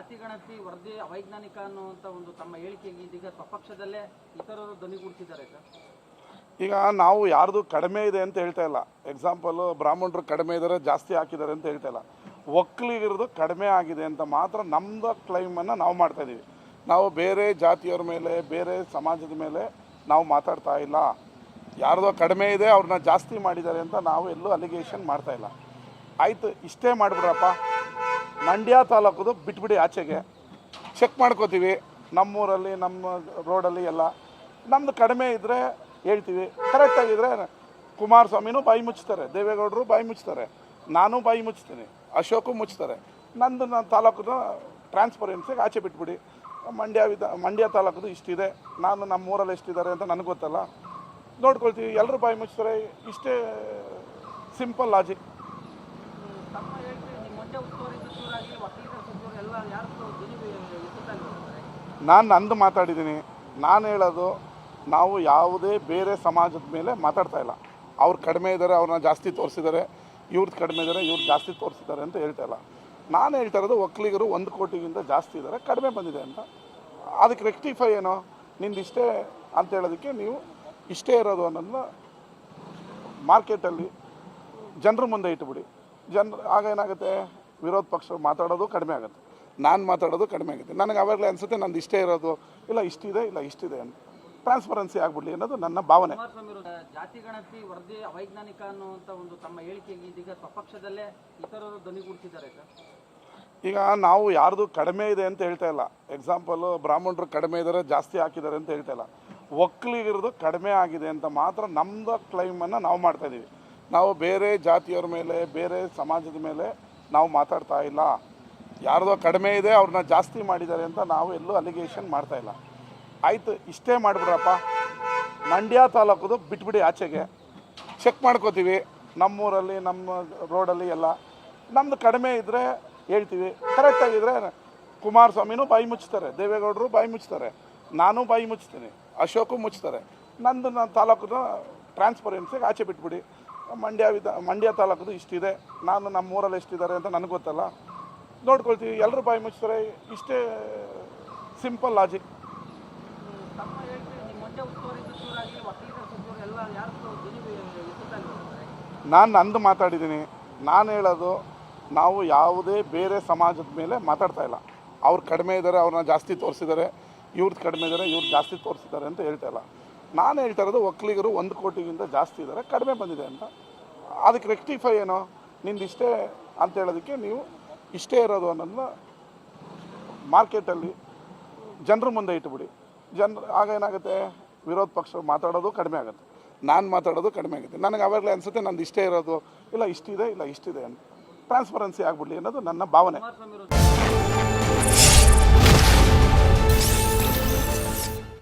ಜಾತಿ ಗಣತಿ, ವರದಿ, ಅವೈಜ್ಞಾನಿಕ ಅನ್ನುವಂತ ಒಂದು ತಮ್ಮ ಹೇಳಿಕೆಗೆ ಇದೀಗ ಸ್ವಪಕ್ಷದಲ್ಲೇ ಇತರರು ಧ್ವನಿಗೂಡಿಸಿದ್ದಾರೆ ಸರ್. ಈಗ ನಾವು ಯಾರ್ದು ಕಡಿಮೆ ಇದೆ ಅಂತ ಹೇಳ್ತಾ ಇಲ್ಲ. ಎಕ್ಸಾಂಪಲ್ ಬ್ರಾಹ್ಮಣರು ಕಡಿಮೆ ಇದ್ದಾರೆ, ಜಾಸ್ತಿ ಹಾಕಿದ್ದಾರೆ ಅಂತ ಹೇಳ್ತಾ ಇಲ್ಲ. ಒಕ್ಕಲಿಗಿರೋದು ಕಡಿಮೆ ಆಗಿದೆ ಅಂತ ಮಾತ್ರ ನಮ್ಮದು ಕ್ಲೈಮನ್ನು ನಾವು ಮಾಡ್ತಾ ಇದ್ದೀವಿ ನಾವು ಬೇರೆ ಜಾತಿಯವ್ರ ಮೇಲೆ, ಬೇರೆ ಸಮಾಜದ ಮೇಲೆ ನಾವು ಮಾತಾಡ್ತಾ ಇಲ್ಲ. ಯಾರ್ದೋ ಕಡಿಮೆ ಇದೆ, ಅವ್ರನ್ನ ಜಾಸ್ತಿ ಮಾಡಿದ್ದಾರೆ ಅಂತ ನಾವು ಎಲ್ಲೂ ಅಲಿಗೇಷನ್ ಮಾಡ್ತಾ ಇಲ್ಲ. ಆಯಿತು, ಇಷ್ಟೇ ಮಾಡಿಬಿಡ್ರಪ್ಪ. ಮಂಡ್ಯ ತಾಲೂಕದು ಬಿಟ್ಬಿಡಿ ಆಚೆಗೆ. ಚೆಕ್ ಮಾಡ್ಕೋತೀವಿ. ನಮ್ಮೂರಲ್ಲಿ, ನಮ್ಮ ರೋಡಲ್ಲಿ ಎಲ್ಲ. ನಮ್ಮದು ಕಡಿಮೆ ಇದ್ದರೆ ಹೇಳ್ತೀವಿ. ಕರೆಕ್ಟಾಗಿದ್ದರೆ ಕುಮಾರಸ್ವಾಮಿನೂ ಬಾಯಿ ಮುಚ್ತಾರೆ ದೇವೇಗೌಡರು ಬಾಯಿ ಮುಚ್ತಾರೆ ನಾನು ಬಾಯಿ ಮುಚ್ತೀನಿ ಅಶೋಕು ಮುಚ್ತಾರೆ ನಂದು ನನ್ನ ತಾಲೂಕದ ಟ್ರಾನ್ಸ್ಪರೆನ್ಸಿಗೆ ಆಚೆ ಬಿಟ್ಬಿಡಿ. ಮಂಡ್ಯ ವಿಧ, ಮಂಡ್ಯ ತಾಲೂಕದು ಇಷ್ಟಿದೆ. ನಾನು ನಮ್ಮ ಊರಲ್ಲಿ ಎಷ್ಟಿದ್ದಾರೆ ಅಂತ ನನಗೆ ಗೊತ್ತಲ್ಲ. ನೋಡ್ಕೊಳ್ತೀವಿ. ಎಲ್ಲರೂ ಬಾಯಿ ಮುಚ್ತಾರೆ ಇಷ್ಟೇ ಸಿಂಪಲ್ ಲಾಜಿಕ್ ತಮ್ಮ ಹೇಳಿಕೆ ನಿಮ್ಮ ಮಂಡ್ಯ ನಾನು ನಂದು ಮಾತಾಡಿದ್ದೀನಿ. ನಾನು ಹೇಳೋದು, ನಾವು ಯಾವುದೇ ಬೇರೆ ಸಮಾಜದ ಮೇಲೆ ಮಾತಾಡ್ತಾ ಇಲ್ಲ. ಅವ್ರು ಕಡಿಮೆ ಇದ್ದಾರೆ, ಅವ್ರನ್ನ ಜಾಸ್ತಿ ತೋರಿಸಿದ್ದಾರೆ. ಇವ್ರದ್ದು ಕಡಿಮೆ ಇದ್ದಾರೆ ಇವ್ರು ಜಾಸ್ತಿ ತೋರಿಸಿದ್ದಾರೆ ಅಂತ ಹೇಳ್ತಾ ಇಲ್ಲ. ನಾನು ಹೇಳ್ತಾ ಇರೋದು, ಒಕ್ಕಲಿಗರು ಒಂದು ಕೋಟಿಗಿಂತ ಜಾಸ್ತಿ ಇದ್ದಾರೆ, ಕಡಿಮೆ ಬಂದಿದೆ ಅಂತ. ಅದಕ್ಕೆ ರೆಕ್ಟಿಫೈ ಏನೋ? ನಿಂದು ಇಷ್ಟೇ ಅಂತ ಹೇಳೋದಕ್ಕೆ ನೀವು ಇಷ್ಟೇ ಇರೋದು ಅನ್ನೋದನ್ನ ಮಾರ್ಕೆಟಲ್ಲಿ ಜನರ ಮುಂದೆ ಇಟ್ಬಿಡಿ. ಜನರು ಆಗ ಏನಾಗುತ್ತೆ? ವಿರೋಧ ಪಕ್ಷ ಮಾತಾಡೋದು ಕಡಿಮೆ ಆಗುತ್ತೆ. ನಾನು ಮಾತಾಡೋದು ಕಡಿಮೆ ಆಗುತ್ತೆ. ನನಗೆ ಅವಾಗಲೇ ಅನಿಸುತ್ತೆ ನಂದು ಇಷ್ಟೇ ಇರೋದು. ಇಲ್ಲ ಇಷ್ಟಿದೆ ಇಲ್ಲ ಇಷ್ಟಿದೆ ಅಂತ. ಟ್ರಾನ್ಸ್ಪರೆನ್ಸಿ ಆಗ್ಬಿಡಲಿ ಅನ್ನೋದು ನನ್ನ ಭಾವನೆ. ಜಾತಿ ಗಣತಿ ವರದಿ ಅವೈಜ್ಞಾನಿಕ ಅನ್ನುವಂಥ ಒಂದು ತಮ್ಮ ಹೇಳಿಕೆಗೆ ಇದೀಗ ಸ್ವಪಕ್ಷದಲ್ಲೇ ಇತರರು ಧ್ವನಿಗೂಡಿಸಿದ್ದಾರೆ ಈಗ ನಾವು ಯಾರ್ದು ಕಡಿಮೆ ಇದೆ ಅಂತ ಹೇಳ್ತಾ ಇಲ್ಲ. ಎಕ್ಸಾಂಪಲ್ ಬ್ರಾಹ್ಮಣರು ಕಡಿಮೆ ಇದ್ದಾರೆ ಜಾಸ್ತಿ ಹಾಕಿದ್ದಾರೆ ಅಂತ ಹೇಳ್ತಾ ಇಲ್ಲ. ಒಕ್ಕಲಿಗಿರೋದು ಕಡಿಮೆ ಆಗಿದೆ ಅಂತ ಮಾತ್ರ ನಮ್ಮದು ಕ್ಲೈಮನ್ನು ನಾವು ಮಾಡ್ತಾ ಇದ್ದೀವಿ ನಾವು ಬೇರೆ ಜಾತಿಯವ್ರ ಮೇಲೆ ಬೇರೆ ಸಮಾಜದ ಮೇಲೆ ನಾವು ಮಾತಾಡ್ತಾ ಇಲ್ಲ. ಯಾರದೋ ಕಡಿಮೆ ಇದೆ, ಅವ್ರನ್ನ ಜಾಸ್ತಿ ಮಾಡಿದ್ದಾರೆ ಅಂತ ನಾವು ಎಲ್ಲೂ ಅಲಿಗೇಷನ್ ಮಾಡ್ತಾ ಇಲ್ಲ. ಆಯಿತು, ಇಷ್ಟೇ ಮಾಡಿಬಿಡ್ರಪ್ಪ. ಮಂಡ್ಯ ತಾಲೂಕದು ಬಿಟ್ಬಿಡಿ ಆಚೆಗೆ. ಚೆಕ್ ಮಾಡ್ಕೋತೀವಿ. ನಮ್ಮೂರಲ್ಲಿ, ನಮ್ಮ ರೋಡಲ್ಲಿ ಎಲ್ಲ. ನಮ್ಮದು ಕಡಿಮೆ ಇದ್ದರೆ ಹೇಳ್ತೀವಿ. ಕರೆಕ್ಟಾಗಿದ್ದರೆ ಕುಮಾರಸ್ವಾಮಿನೂ ಬಾಯಿ ಮುಚ್ತಾರೆ ದೇವೇಗೌಡರು ಬಾಯಿ ಮುಚ್ತಾರೆ ನಾನು ಬಾಯಿ ಮುಚ್ತೀನಿ ಅಶೋಕು ಮುಚ್ತಾರೆ ನಂದು ನನ್ನ ತಾಲೂಕದ ಟ್ರಾನ್ಸ್ಪರೆನ್ಸಿಗೆ ಆಚೆ ಬಿಟ್ಬಿಡಿ. ಮಂಡ್ಯ ವಿಧ ಮಂಡ್ಯ ತಾಲೂಕದು ಇಷ್ಟಿದೆ. ನಾನು ನಮ್ಮ ಊರಲ್ಲಿ ಎಷ್ಟಿದ್ದಾರೆ ಅಂತ ನನಗೆ ಗೊತ್ತಲ್ಲ. ನೋಡ್ಕೊಳ್ತೀವಿ. ಎಲ್ಲರೂ ಬಾಯಿ ಮುಚ್ತಾರೆ ಇಷ್ಟೇ ಸಿಂಪಲ್ ಲಾಜಿಕ್ ನಾನು ನಂದು ಮಾತಾಡಿದ್ದೀನಿ. ನಾನು ಹೇಳೋದು ನಾವು ಯಾವುದೇ ಬೇರೆ ಸಮಾಜದ ಮೇಲೆ ಮಾತಾಡ್ತಾ ಇಲ್ಲ. ಅವ್ರು ಕಡಿಮೆ ಇದ್ದಾರೆ ಅವ್ರನ್ನ ಜಾಸ್ತಿ ತೋರಿಸಿದ್ದಾರೆ. ಇವ್ರದ್ದು ಕಡಿಮೆ ಇದ್ದಾರೆ ಇವ್ರು ಜಾಸ್ತಿ ತೋರಿಸಿದ್ದಾರೆ ಅಂತ ಹೇಳ್ತಾ ಇಲ್ಲ. ನಾನು ಹೇಳ್ತಾ ಇರೋದು ಒಕ್ಕಲಿಗರು ಒಂದು ಕೋಟಿಗಿಂತ ಜಾಸ್ತಿ ಇದ್ದಾರೆ ಕಡಿಮೆ ಬಂದಿದೆ ಅಂತ. ಅದಕ್ಕೆ ರೆಕ್ಟಿಫೈ ಏನೋ? ನಿಂದು ಇಷ್ಟೇ ಅಂತ ಹೇಳೋದಕ್ಕೆ ನೀವು ಇಷ್ಟೇ ಇರೋದು ಅನ್ನೋದನ್ನ ಮಾರ್ಕೆಟಲ್ಲಿ ಜನರ ಮುಂದೆ ಇಟ್ಬಿಡಿ. ಜನರು ಆಗ ಏನಾಗುತ್ತೆ? ವಿರೋಧ ಪಕ್ಷ ಮಾತಾಡೋದು ಕಡಿಮೆ ಆಗುತ್ತೆ. ನಾನು ಮಾತಾಡೋದು ಕಡಿಮೆ ಆಗುತ್ತೆ. ನನಗೆ ಅವಾಗಲೇ ಅನಿಸುತ್ತೆ ನಂದು ಇಷ್ಟೇ ಇರೋದು. ಇಲ್ಲ, ಇಷ್ಟಿದೆ ಇಲ್ಲ, ಇಷ್ಟಿದೆ ಅಂತ. ಟ್ರಾನ್ಸ್ಪರೆನ್ಸಿ ಆಗ್ಬಿಡ್ಲಿ ಅನ್ನೋದು ನನ್ನ ಭಾವನೆ.